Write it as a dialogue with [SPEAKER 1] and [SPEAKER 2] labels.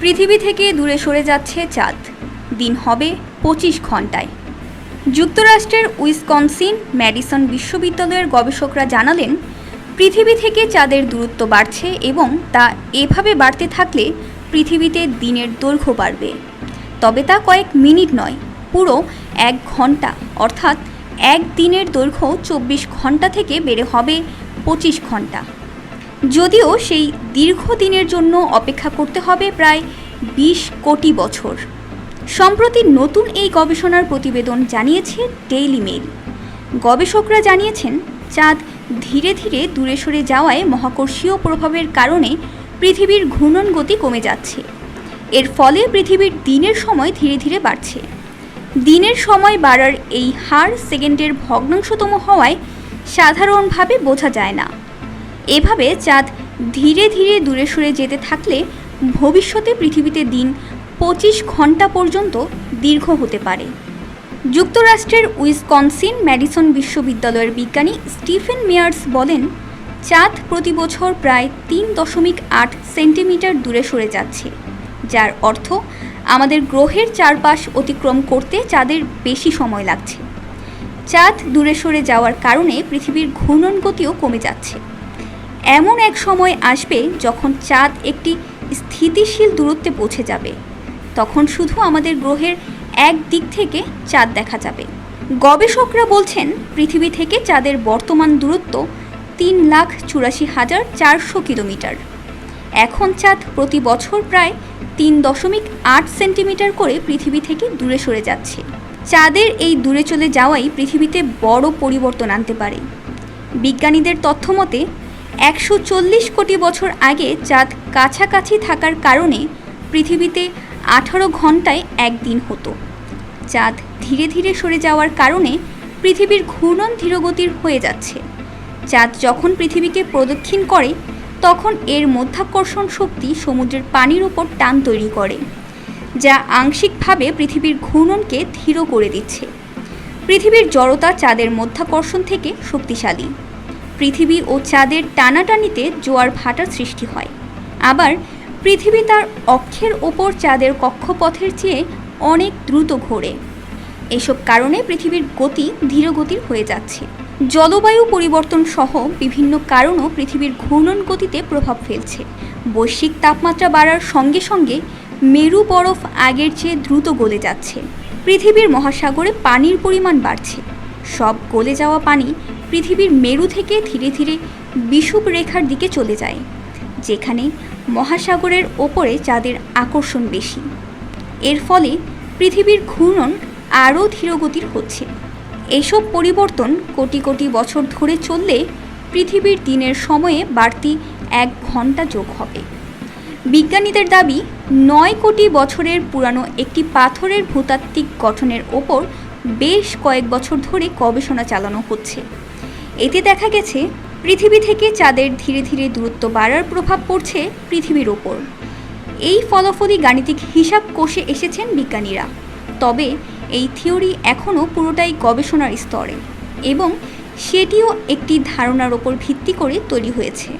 [SPEAKER 1] পৃথিবী থেকে দূরে সরে যাচ্ছে চাঁদ। দিন হবে পঁচিশ ঘন্টায় যুক্তরাষ্ট্রের উইসকনসিন ম্যাডিসন বিশ্ববিদ্যালয়ের গবেষকরা জানালেন, পৃথিবী থেকে চাঁদের দূরত্ব বাড়ছে এবং তা এভাবে বাড়তে থাকলে পৃথিবীতে দিনের দৈর্ঘ্য বাড়বে। তবে তা কয়েক মিনিট নয়, পুরো এক ঘণ্টা অর্থাৎ এক দিনের দৈর্ঘ্য চব্বিশ ঘণ্টা থেকে বেড়ে হবে পঁচিশ ঘণ্টা যদিও সেই দীর্ঘদিনের জন্য অপেক্ষা করতে হবে প্রায় বিশ কোটি বছর। সম্প্রতি নতুন এই গবেষণার প্রতিবেদন জানিয়েছে ডেইলি মেইল গবেষকরা জানিয়েছেন, চাঁদ ধীরে ধীরে দূরে সরে যাওয়ায় মহাকর্ষীয় প্রভাবের কারণে পৃথিবীর ঘূর্ণন গতি কমে যাচ্ছে। এর ফলে পৃথিবীর দিনের সময় ধীরে ধীরে বাড়ছে। দিনের সময় বাড়ার এই হার সেকেন্ডের ভগ্নাংশতম হওয়ায় সাধারণভাবে বোঝা যায় না। এভাবে চাঁদ ধীরে ধীরে দূরে সরে যেতে থাকলে ভবিষ্যতে পৃথিবীতে দিন পঁচিশ ঘণ্টা পর্যন্ত দীর্ঘ হতে পারে। যুক্তরাষ্ট্রের উইসকনসিন ম্যাডিসন বিশ্ববিদ্যালয়ের বিজ্ঞানী স্টিফেন মেয়ার্স বলেন, চাঁদ প্রতি বছর প্রায় তিন দশমিক আট সেন্টিমিটার দূরে সরে যাচ্ছে, যার অর্থ আমাদের গ্রহের চারপাশ অতিক্রম করতে চাঁদের বেশি সময় লাগছে। চাঁদ দূরে সরে যাওয়ার কারণে পৃথিবীর ঘূর্ণন গতিও কমে যাচ্ছে। এমন এক সময় আসবে যখন চাঁদ একটি স্থিতিশীল দূরত্বে পৌঁছে যাবে। তখন শুধু আমাদের গ্রহের এক দিক থেকে চাঁদ দেখা যাবে। গবেষকরা বলছেন, পৃথিবী থেকে চাঁদের বর্তমান দূরত্ব তিন লাখ চুরাশি হাজার চারশো কিলোমিটার। এখন চাঁদ প্রতি বছর প্রায় তিন দশমিক আট সেন্টিমিটার করে পৃথিবী থেকে দূরে সরে যাচ্ছে। চাঁদের এই দূরে চলে যাওয়াই পৃথিবীতে বড় পরিবর্তন আনতে পারে। বিজ্ঞানীদের তথ্যমতে একশো চল্লিশ কোটি বছর আগে চাঁদ কাছাকাছি থাকার কারণে পৃথিবীতে আঠারো ঘন্টায় একদিন হতো। চাঁদ ধীরে ধীরে সরে যাওয়ার কারণে পৃথিবীর ঘূর্ণন ধীরগতির হয়ে যাচ্ছে। চাঁদ যখন পৃথিবীকে প্রদক্ষিণ করে, তখন এর মধ্যাকর্ষণ শক্তি সমুদ্রের পানির উপর টান তৈরি করে, যা আংশিকভাবে পৃথিবীর ঘূর্ণনকে ধীর করে দিচ্ছে। পৃথিবীর জড়তা চাঁদের মধ্যাকর্ষণ থেকে শক্তিশালী। পৃথিবী ও চাঁদের টানাটানিতে জোয়ার ভাটার সৃষ্টি হয়। আবার পৃথিবী তার অক্ষের ওপর চাঁদের কক্ষপথের চেয়ে অনেক দ্রুত ঘোরে। এসব কারণে পৃথিবীর গতি ধীরগতির হয়ে যাচ্ছে। জলবায়ু পরিবর্তন সহ বিভিন্ন কারণও পৃথিবীর ঘূর্ণন গতিতে প্রভাব ফেলছে। বৈশ্বিক তাপমাত্রা বাড়ার সঙ্গে সঙ্গে মেরু বরফ আগের চেয়ে দ্রুত গলে যাচ্ছে। পৃথিবীর মহাসাগরে পানির পরিমাণ বাড়ছে। সব গলে যাওয়া পানি পৃথিবীর মেরু থেকে ধীরে ধীরে বিষুব রেখার দিকে চলে যায়, যেখানে মহাসাগরের ওপরে চাঁদের আকর্ষণ বেশি। এর ফলে পৃথিবীর ঘূর্ণন আরও ধীরগতির হচ্ছে। এসব পরিবর্তন কোটি কোটি বছর ধরে চললে পৃথিবীর দিনের সময়ে বাড়তি এক ঘণ্টা যোগ হবে। বিজ্ঞানীদের দাবি, নয় কোটি বছরের পুরানো একটি পাথরের ভূতাত্ত্বিক গঠনের ওপর বেশ কয়েক বছর ধরে গবেষণা চালানো হচ্ছে। এতে দেখা গেছে, পৃথিবী থেকে চাঁদের ধীরে ধীরে দূরত্ব বাড়ার প্রভাব পড়ছে পৃথিবীর ওপর। এই ফলাফলই গাণিতিক হিসাব কষে এসেছেন বিজ্ঞানীরা। তবে এই থিওরি এখনও পুরোটাই গবেষণার স্তরে এবং সেটিও একটি ধারণার ওপর ভিত্তি করে তৈরি হয়েছে।